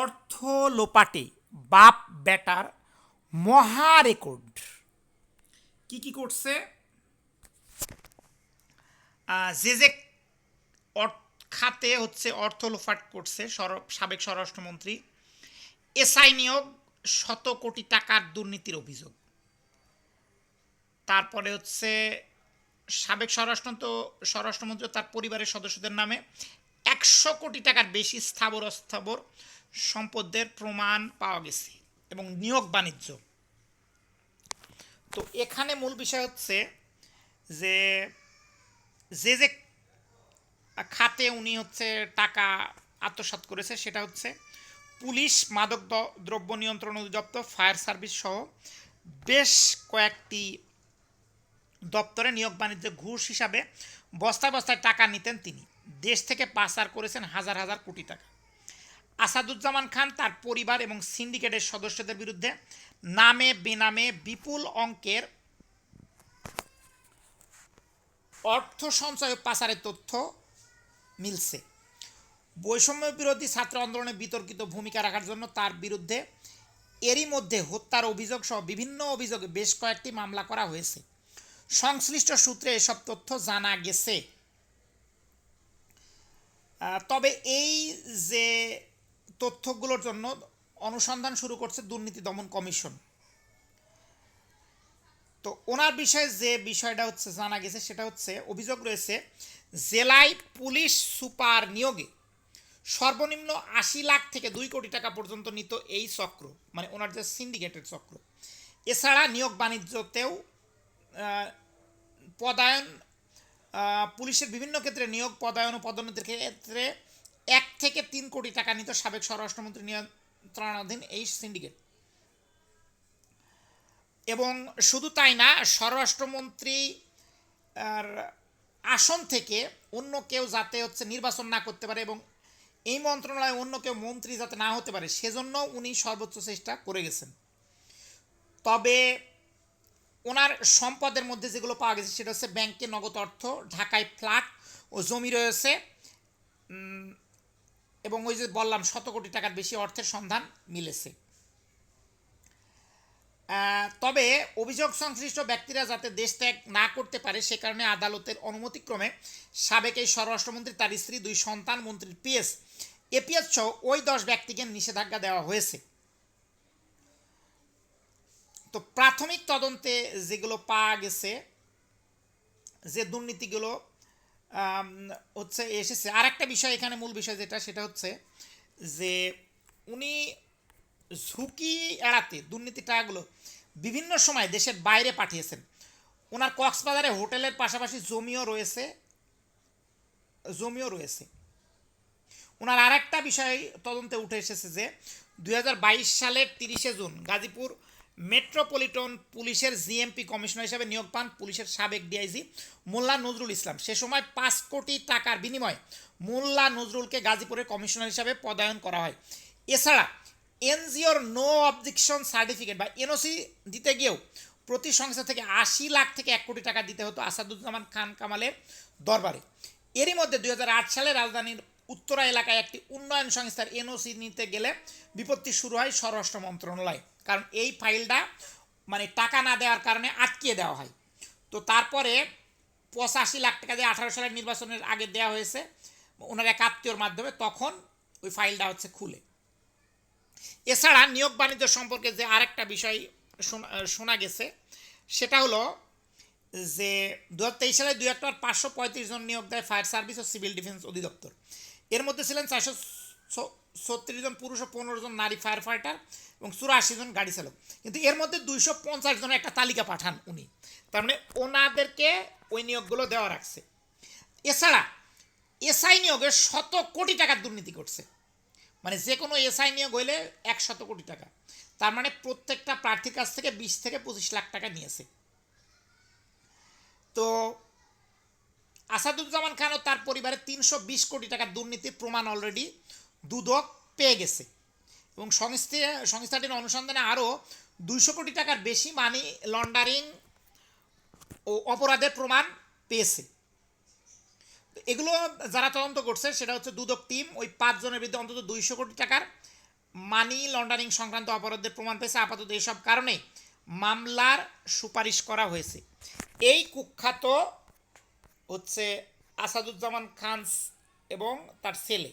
অর্থ লোপাটে বাপ বেটার মহা রেকর্ড। কি কি করছে? যে যে খাতে হচ্ছে অর্থ লোপাট করছে সাবেক স্বরাষ্ট্রমন্ত্রী, এসআই নিয়োগ শত কোটি টাকার দুর্নীতির অভিযোগ। তারপরে হচ্ছে সাবেক স্বরাষ্ট্র তো স্বরাষ্ট্রমন্ত্রী তার পরিবারের সদস্যদের নামে একশো কোটি টাকার বেশি স্থাবর অস্থাবর সম্পদের প্রমাণ পাওয়া গেছে এবং নিয়োগ বাণিজ্য। তো এখানে মূল বিষয় হচ্ছে যে যে যে খাতে উনি হচ্ছে টাকা আত্মসাৎ করেছে সেটা হচ্ছে পুলিশ, মাদক দ্রব্য নিয়ন্ত্রণ অধিদপ্তর, ফায়ার সার্ভিস সহ বেশ কয়েকটি দপ্তরে নিয়োগ বাণিজ্যে ঘুষ হিসাবে বস্তায় বস্তায় টাকা নিতেন তিনি। দেশ থেকে পাচার করেছেন হাজার হাজার কোটি টাকা। আসাদুজ্জামান খান তার পরিবার এবং সিন্ডিকেটের সদস্যদের বিরুদ্ধে নামে বেনামে বিপুল অঙ্কের অর্থ সঞ্চয় পাচারের তথ্য মিলছে। বৈষম্য বিরোধী ছাত্র আন্দোলনে বিতর্কিত ভূমিকা রাখার জন্য তার বিরুদ্ধে এরই মধ্যে হত্যার অভিযোগ সহ বিভিন্ন অভিযোগে বেশ কয়েকটি মামলা করা হয়েছে। সংশ্লিষ্ট সূত্রে এসব তথ্য জানা গেছে। তবে এই যে তথ্যগুলোর জন্য অনুসন্ধান শুরু করছে দুর্নীতি দমন কমিশন। তো ওনার বিষয়ে যে বিষয়টা হচ্ছে জানা গেছে, সেটা হচ্ছে অভিযোগ রয়েছে, জেলায় পুলিশ সুপার নিয়োগে সর্বনিম্ন আশি লাখ থেকে দুই কোটি টাকা পর্যন্ত নিত এই চক্র মানে ওনার যে সিন্ডিকেটের চক্র। এছাড়া নিয়োগ বাণিজ্যতেও পদায়ন পুলিশের বিভিন্ন ক্ষেত্রে নিয়োগ, পদায়ন ও পদোন্নতির ক্ষেত্রে এক থেকে তিন কোটি টাকা নিত সাবেক স্বরাষ্ট্রমন্ত্রী নিয়ন্ত্রণাধীন এই সিন্ডিকেট এবং শুধু তাই না, স্বরাষ্ট্রমন্ত্রী, আর আসন থেকে অন্য কেউ যাতে হচ্ছে নির্বাচন না করতে পারে এবং এই মন্ত্রণালয়ে অন্য কেউ মন্ত্রী যাতে না হতে পারে, সেজন্য উনি সর্বোচ্চ চেষ্টা করে গেছেন। তবে ওনার সম্পদের মধ্যে যেগুলো পাওয়া গেছে, সেটা হচ্ছে ব্যাংকে নগদ অর্থ, ঢাকায় ফ্ল্যাট ও জমি রয়েছে। এবং ওই যে বললাম, শত কোটি টাকার বেশি অর্থের সন্ধান মিলেছে। তবে অভিযোগ সংশ্লিষ্ট ব্যক্তিরা যাতে দেশ ত্যাগ না করতে পারে, সে কারণে আদালতের অনুমতিক্রমে সাবেক এই স্বরাষ্ট্রমন্ত্রী, তার স্ত্রী, দুই সন্তান মন্ত্রীর পিএস এপিএস সহ ওই দশ ব্যক্তিকে নিষেধাজ্ঞা দেওয়া হয়েছে। তো প্রাথমিক তদন্তে যেগুলো পাওয়া গেছে, যে দুর্নীতিগুলো হচ্ছে এসেছে। আর একটা বিষয় এখানে মূল বিষয় যেটা, সেটা হচ্ছে যে উনি ঝুঁকি এড়াতে দুর্নীতি টাকাগুলো বিভিন্ন সময় দেশের বাইরে পাঠিয়েছেন। ওনার কক্সবাজারে হোটেলের পাশাপাশি জমিও রয়েছে জমিও রয়েছে। ওনার আরেকটা বিষয় তদন্তে উঠে এসেছে যে দুই হাজার বাইশ সালের তিরিশে June Gazipur metropolitan police GMP commissioner হিসেবে নিয়োগ পান পুলিশের সাবেক ডিআইজি মোল্লা নজরুল ইসলাম। সে সময় পাঁচ কোটি টাকার বিনিময়ে মোল্লা নজরুলকে গাজীপুরের কমিশনার হিসাবে পদায়ন করা হয়। এছাড়া এনজিওর নো অবজেকশন সার্টিফিকেট বা এনওসি দিতে গিয়েও প্রতি সংস্থা থেকে আশি লাখ থেকে এক কোটি টাকা দিতে হতো আসাদুজ্জামান খান কামালের দরবারে। এরই মধ্যে দু হাজার আট সালে রাজধানীর উত্তরা এলাকায় একটি উন্নয়ন সংস্থার এনওসি নিতে গেলে বিপত্তি শুরু হয় স্বরাষ্ট্র মন্ত্রণালয়। কারণ এই ফাইলটা মানে টাকা না দেওয়ার কারণে আটকিয়ে দেওয়া হয়। তো তারপরে পঁচাশি লাখ টাকা দিয়ে আঠারো সালের নির্বাচনের আগে দেওয়া হয়েছে, ওনার এক আত্মীয়র মাধ্যমে তখন ওই ফাইলটা হচ্ছে খুলে। এছাড়া নিয়োগ বাণিজ্য সম্পর্কে যে আরেকটা বিষয় শোনা- শোনা গেছে, সেটা হলো যে দু হাজার তেইশ সালে দুই হাজার পাঁচশো পঁয়ত্রিশ জন নিয়োগ দেয় ফায়ার সার্ভিস ও সিভিল ডিফেন্স অধিদপ্তর। এর মধ্যে ছিলেন চারশো ছত্রিশ জন পুরুষ ও পনেরো জন নারী ফায়ার ফাইটার এবং চুরাশি জন গাড়ি চালক। কিন্তু এর মধ্যে দুইশো পঞ্চাশ জনের একটা তালিকা পাঠান উনি। তার মানে ওনাদেরকে ওই নিয়োগগুলো দেওয়া রাখছে। এছাড়া এসআই নিয়োগে শত কোটি টাকার দুর্নীতি করছে। মানে যে কোনো এসআই নিয়োগ হইলে এক শত কোটি টাকা। তার মানে প্রত্যেকটা প্রার্থীর কাছ থেকে বিশ থেকে পঁচিশ লাখ টাকা নিয়েছে। তো আসাদুজ্জামান খান ও তার পরিবারের তিনশো বিশ কোটি টাকার দুর্নীতির প্রমাণ অলরেডি দুদক পেয়ে গেছে। এবং সংস্থা, সংস্থাটির অনুসন্ধানে আরও দুইশো কোটি টাকার বেশি মানি লন্ডারিং ও অপরাধের প্রমাণ পেয়েছে। এগুলো যারা তদন্ত করছে, সেটা হচ্ছে দুদক টিম ওই পাঁচজনের বিরুদ্ধে অন্তত দুইশো কোটি টাকার মানি লন্ডারিং সংক্রান্ত অপরাধের প্রমাণ পেয়েছে। আপাতত এসব কারণে মামলার সুপারিশ করা হয়েছে। এই কুখ্যাত হচ্ছে আসাদুজ্জামান খান এবং তার ছেলে।